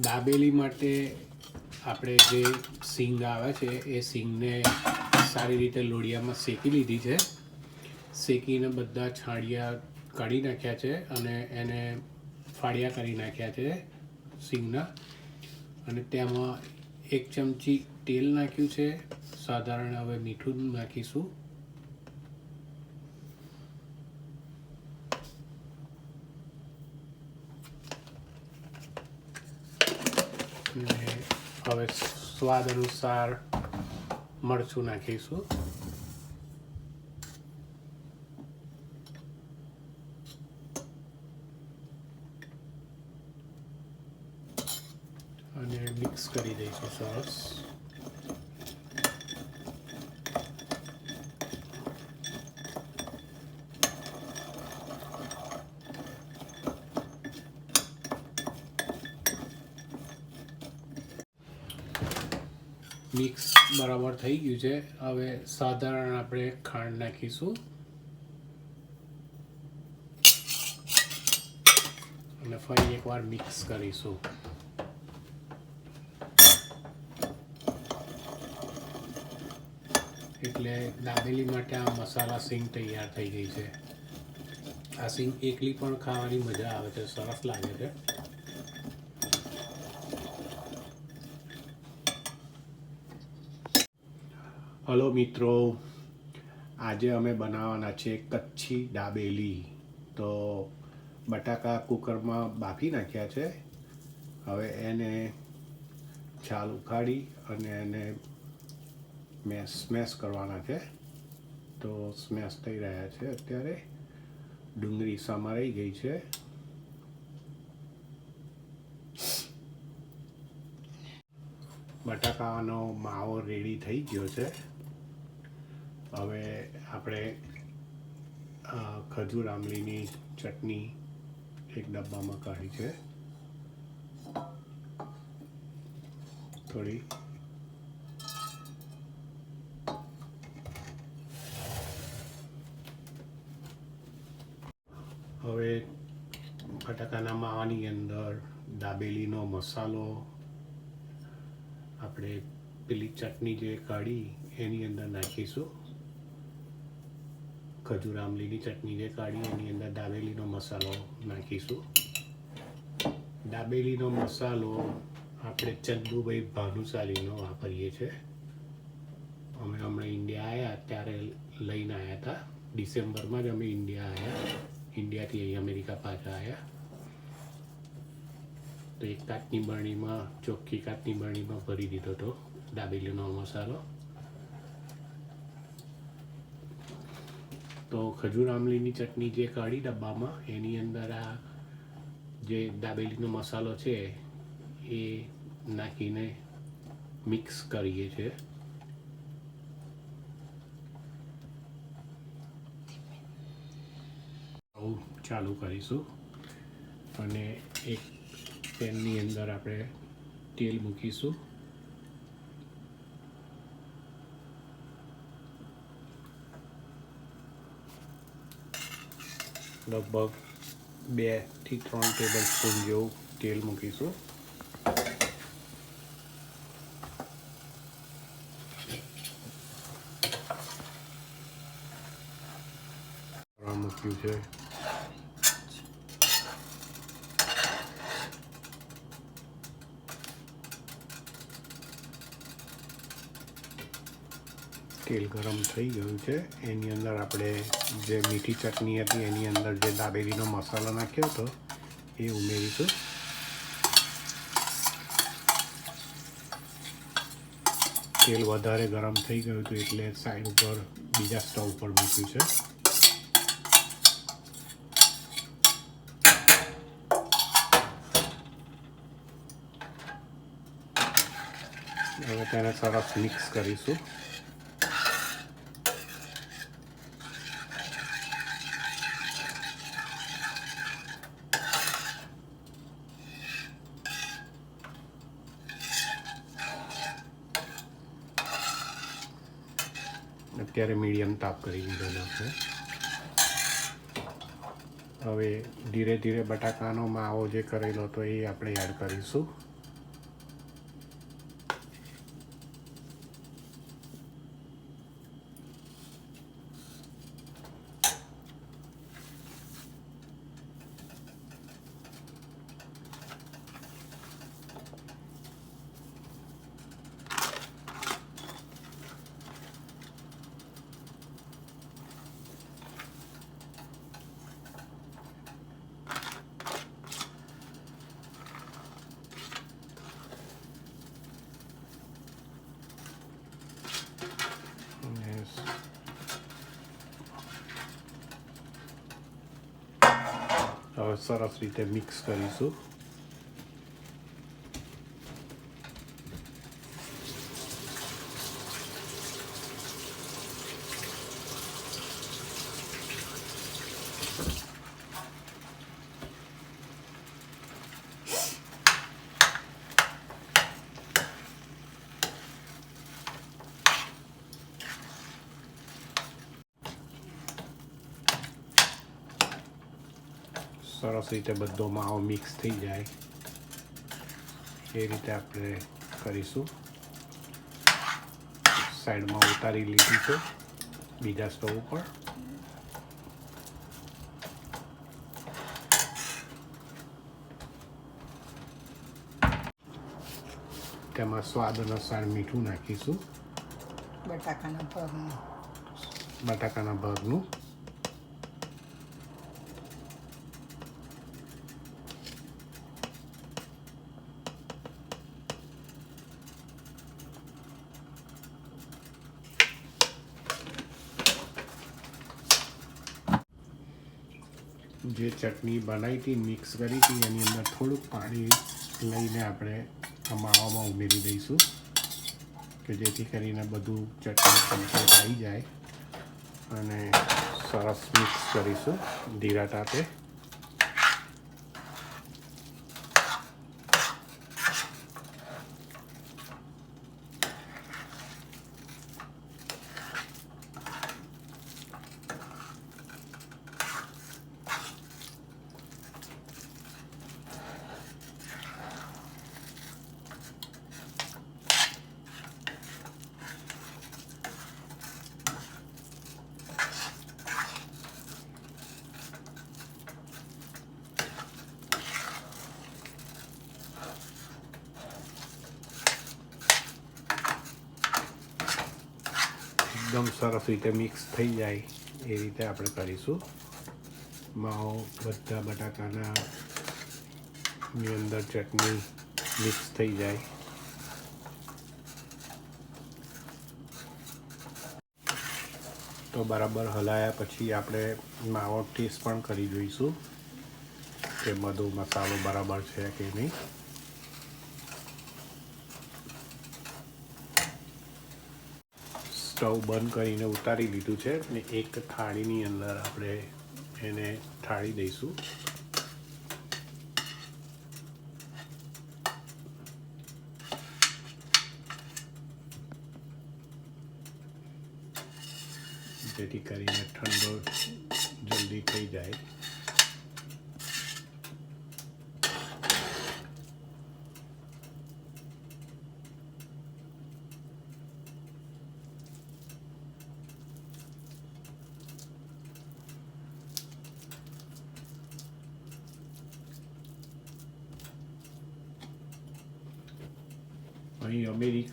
દાબેલી માટે આપણે જે સિંગ આવે છે, એ સિંગને સારી રીતે લોડિયામાં શેકી લીધી છે. શેકીને બધા છાંડિયા કાઢી નાખ્યા છે અને એને ફાળિયા કરી નાખ્યા છે સિંગના. અને તેમાં એક ચમચી તેલ નાખ્યું છે. સાધારણ હવે મીઠું નાખીશું અને હવે સ્વાદ અનુસાર મરચું નાખીશું. અને મિક્સ કરી દઈશું સરસ. મિક્સ બરાબર થઈ ગયું છે. હવે સાધારણ આપણે ખાંડ નાખીશું. અને ફરી એકવાર મિક્સ કરીશું. એટલે દાબેલી માટે આ મસાલા સિંગ તૈયાર થઈ ગઈ છે. આ સિંગ એકલી પણ ખાવાની મજા આવે છે, સરસ લાગે છે. હલો મિત્રો, આજે અમે બનાવવાના છે કચ્છી દાબેલી. તો બટાકા કુકરમાં બાફી નાખ્યા છે. હવે એને છાલ ઉખાડી અને એને મેં સ્મેશ કરવાના છે. તો સ્મેશ થઈ રહ્યા છે અત્યારે. ડુંગળી સમારાઈ ગઈ છે. બટાકાનો માવો રેડી થઈ ગયો છે. હવે આપણે ખજૂર આમલીની ચટણી એક ડબ્બામાં કાઢી છે. થોડી. હવે બટાકાના માવાની અંદર દાબેલીનો મસાલો, આપણે પેલી ચટણી જે કાઢી એની અંદર નાખીશું. ખજૂર આમલીની ચટણી જે કાઢી, એની અંદર દાબેલીનો મસાલો નાખીશું. દાબેલીનો મસાલો આપણે ચંદુભાઈ ભાનુશાલીનો વાપરીએ છીએ અમે હમણાં ઇન્ડિયા આવ્યા ત્યારે લઈને આવ્યા હતા. ડિસેમ્બરમાં જ અમે ઇન્ડિયા આવ્યા ઇન્ડિયાથી અહીં અમેરિકા પાછા આવ્યા તો એક કાચની બરણીમાં ચોખ્ખી કાચની બરણીમાં ભરી દીધો હતો દાબેલીનો મસાલો. તો ખજૂર આમલીની ચટણી જે કાઢી ડબ્બામાં, એની અંદર આ જે દાબેલીનો મસાલો છે, એ નાખીને મિક્સ કરીએ છીએ. ચાલુ કરીશું. અને એક પેનની અંદર આપણે તેલ મૂકીશું. લગભગ બેથી ત્રણ ટેબલ સ્પૂન જેવું તેલ મૂકીશું. મૂક્યું છે. તેલ ગરમ થઈ ગયું છે. એની અંદર આપણે જે મીઠી ચટણી હતી, એની અંદર જે દાબેલીનો મસાલો નાખ્યો હતો, એ ઉમેરીશું. તેલ વધારે ગરમ થઈ ગયું હતું એટલે સાઈડ ઉપર બીજા સ્ટવ ઉપર મૂક્યું છે. હવે તેને સરસ મિક્સ કરીશું. અત્યારે મીડિયમ તાપ કરી દીધેલો છે. હવે ધીરે ધીરે બટાકાનો માવો જે કરેલો હતો એ આપણે એડ કરીશું. હવે સરસ રીતે મિક્સ કરીશું. સરસ રીતે બધો માવો મિક્સ થઈ જાય. એ રીતે આપણે કરીશું. સાઈડમાં ઉતારી લીધી છે બીજા સ્ટવ ઉપર. તેમાં સ્વાદ અનુસાર મીઠું નાખીશું. બટાકાના ભાગનું બટાકાના ભાગનું જે ચટણી બનાવી હતી મિક્સ કરી હતી, એની અંદર થોડુંક પાણી લઈને આપણે આ માવામાં ઉમેરી દઈશું કે જેથી કરીને બધું ચટણી કમ્પ્લીટ આવી જાય અને સરસ મિક્સ કરીશું ધીરા તાપે. સરસ રીતે મિક્સ થઈ જાય એ રીતે આપણે કરીશું. માવો, બધા બટાકાના ની અંદર ચટણી મિક્સ થઈ જાય. તો બરાબર હલાયા પછી આપણે માવો ટેસ્ટ પણ કરી જોઈશું કે બધો મસાલો બરાબર છે કે નહીં. સ્ટવ બંધ કરીને ઉતારી લીધું છે અને એક થાળીની અંદર આપણે એને ઠાળી દઈશું. જેથી કરીને ઠંડો જલ્દી થઈ જાય.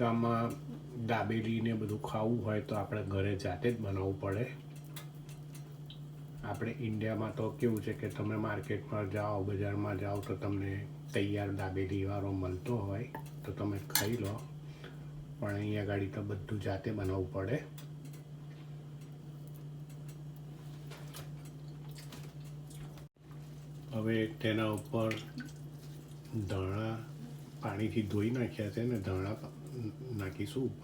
અમેરિકામાં દાબેલીને બધું ખાવું હોય તો આપણે ઘરે જાતે જ બનાવવું પડે. આપણે ઇન્ડિયામાં તો કેવું છે કે તમે માર્કેટમાં જાઓ, બજારમાં જાઓ તો તમને તૈયાર દાબેલીવાળો મળતો હોય તો તમે ખાઈ લો. પણ અહીંયા ગાડી તો બધું જાતે બનાવવું પડે. હવે તેના ઉપર ધાણા પાણીથી ધોઈ નાખ્યા છે ને ધાણા પા- નાખીશું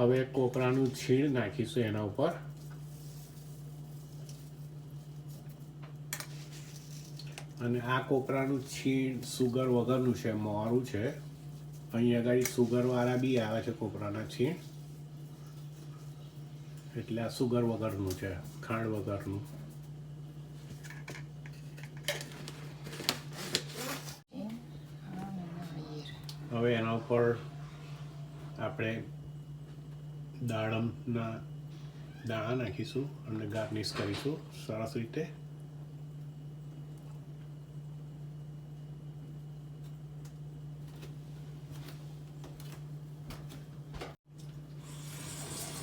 હવે કોપરાનું છીણ નાખીશું એના ઉપર. અને આ કોપરાનું છીણ સુગર વગરનું છે મોરું છે. અહીંયા આગળ સુગરવાળા બી આવે છે કોપરાના છીણ. એટલે આ સુગર વગરનું છે ખાંડ વગરનું. હવે એના ઉપર આપણે દાડમના દાણા નાખીશું અને ગાર્નિશ કરીશું. સરસ રીતે.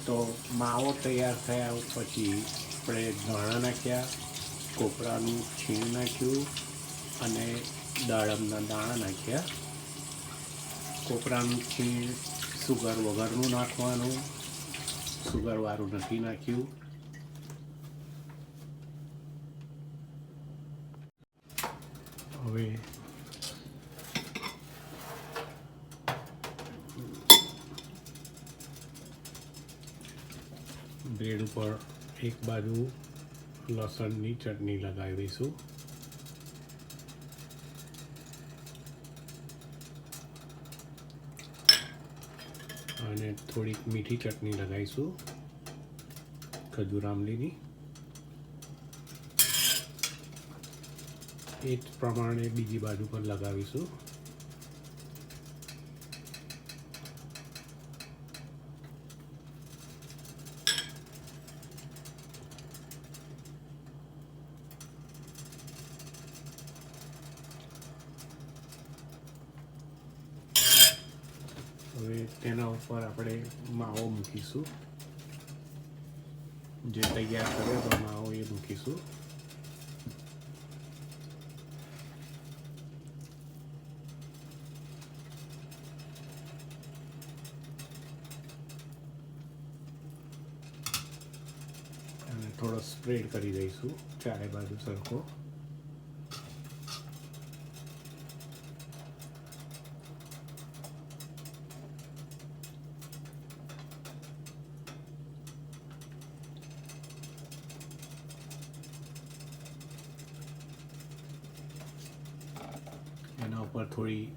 તો માવો તૈયાર થયા પછી આપણે દાણા નાખ્યા, કોપરાનું છીણ નાખ્યું અને દાડમના દાણા નાખ્યા. કોપરાનું છીણ, સુગર વગરનું નાખવાનું. સુગરવાળું નથી નાખ્યું. હવે બ્રેડ ઉપર એક બાજુ લસણની ચટણી લગાવી અને થોડીક મીઠી ચટણી લગાવીશું. ખજૂર આમલીની. એ જ પ્રમાણે બીજી બાજુ પર લગાવીશું હવે તેના ઉપર આપણે માવો મૂકીશું. જે તૈયાર કરે હતો માવો એ મૂકીશું. અને થોડો સ્પ્રેડ કરી દઈશું, ચારે બાજુ સરખો એના ઉપર થોડી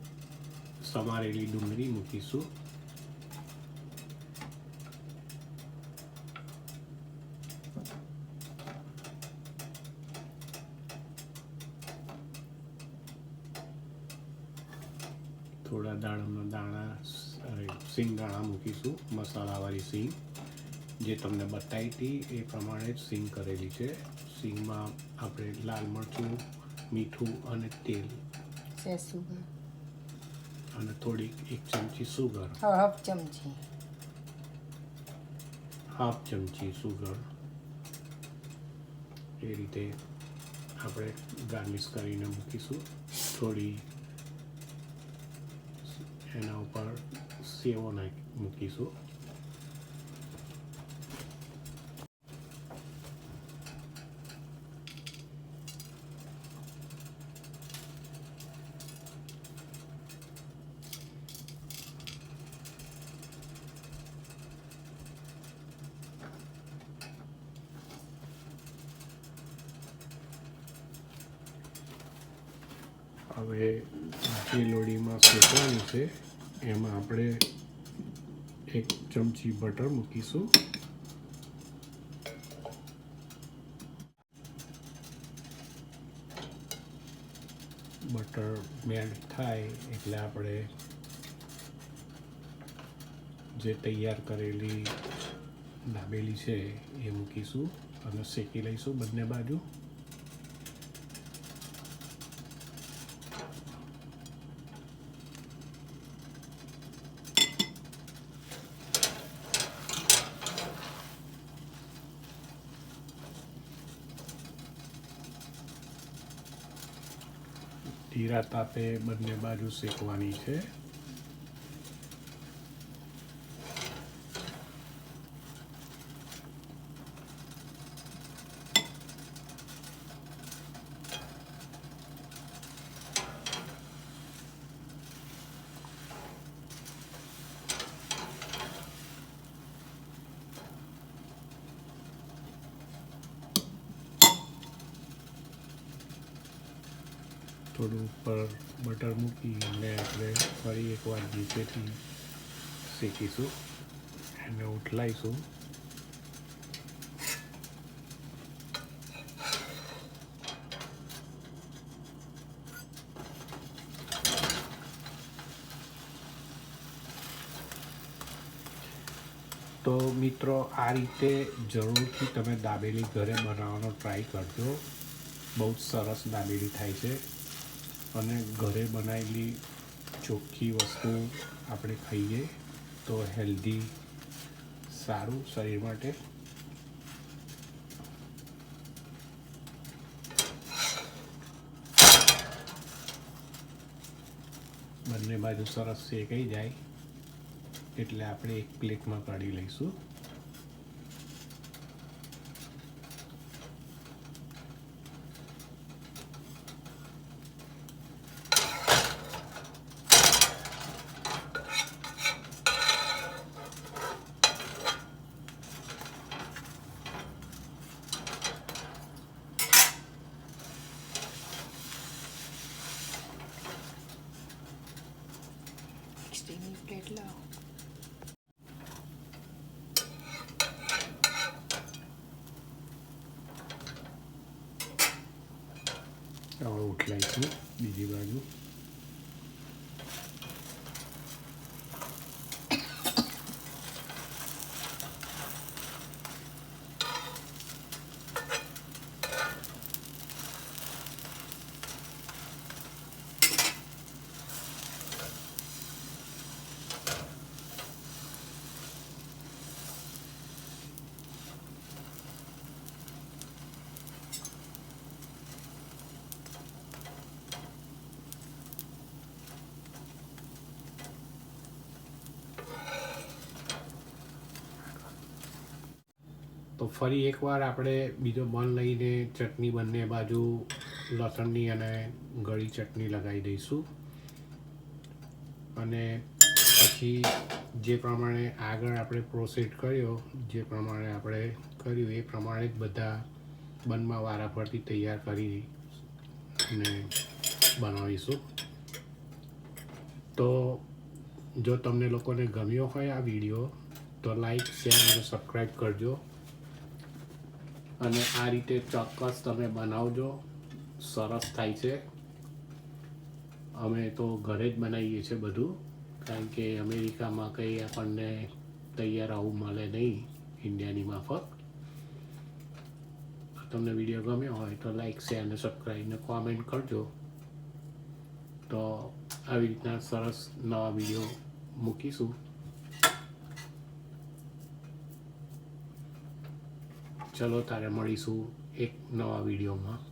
સમારેલી ડુંગળી મૂકીશું. થોડા દાણાના દાણા સિંગ દાણા મૂકીશું, મસાલાવાળી સિંગ. જે તમને બતાવી હતી એ પ્રમાણે જ સિંગ કરેલી છે. સિંગમાં આપણે લાલ મરચું, મીઠું અને તેલ છે સુગર. અને થોડીક એક ચમચી સુગર. હાફ ચમચી. હાફ ચમચી સુગર. એ રીતે આપણે ગાર્નિશ કરીને મૂકીશું. થોડી એના ઉપર સેવો નાખી મૂકીશું. હવે જે લોડીમાં શેકવાનું છે. એમાં આપણે એક ચમચી બટર મૂકીશું. બટર મેલ્ટ થાય એટલે આપણે જે તૈયાર કરેલી દાબેલી છે એ મૂકીશું અને શેકી લઈશું બંને બાજુ. ધીરા તાપે બંને બાજુ શેકવાની છે. થોડું ઉપર બટર મૂકી અને આપણે ફરી એકવાર નીચેથી શેકીશું એને ઉઠલાઈશું તો મિત્રો, આ રીતે જરૂરથી તમે દાબેલી ઘરે બનાવવાનો ટ્રાય કરજો. બહુ જ સરસ દાબેલી થાય છે. અને ઘરે બનાવેલી ચોખ્ખી વસ્તુ આપણે ખાઈએ તો હેલ્ધી, સારું શરીર માટે. બંને બાજુ સરસ શેકાઈ જાય, એટલે આપણે એક પ્લેટમાં કાઢી લઈશું સ્ટીલની પ્લેટ લાવો હવે ઉઠલાઈશું બીજી બાજુ તો ફરી એકવાર આપણે બીજો બન લઈને ચટણી બંને બાજુ લસણની અને ગળી ચટણી લગાવી દઈશું. અને પછી જે પ્રમાણે આગળ આપણે પ્રોસેડ કર્યો, જે પ્રમાણે આપણે કર્યું, એ પ્રમાણે જ બધા બનમાં વારાફરતી તૈયાર કરી અને બનાવીશું. તો જો તમને લોકોને ગમ્યો હોય આ વીડિયો, તો લાઈક શેર અને સબસ્ક્રાઈબ કરજો. અને આ રીતે ચોક્કસ તમે બનાવજો. સરસ થાય છે. અમે તો ઘરે જ બનાવીએ છીએ બધું. કારણ કે અમેરિકામાં કંઈ આપણને તૈયાર આવું મળે નહીં ઇન્ડિયાની માફક. તમને વીડિયો ગમ્યો હોય તો લાઈક શેર અને સબસ્ક્રાઈબ ને કોમેન્ટ કરજો. તો આવી રીતના સરસ નવા વીડિયો મૂકીશું. ચલો તારે મળીશું એક નવા વિડીયોમાં.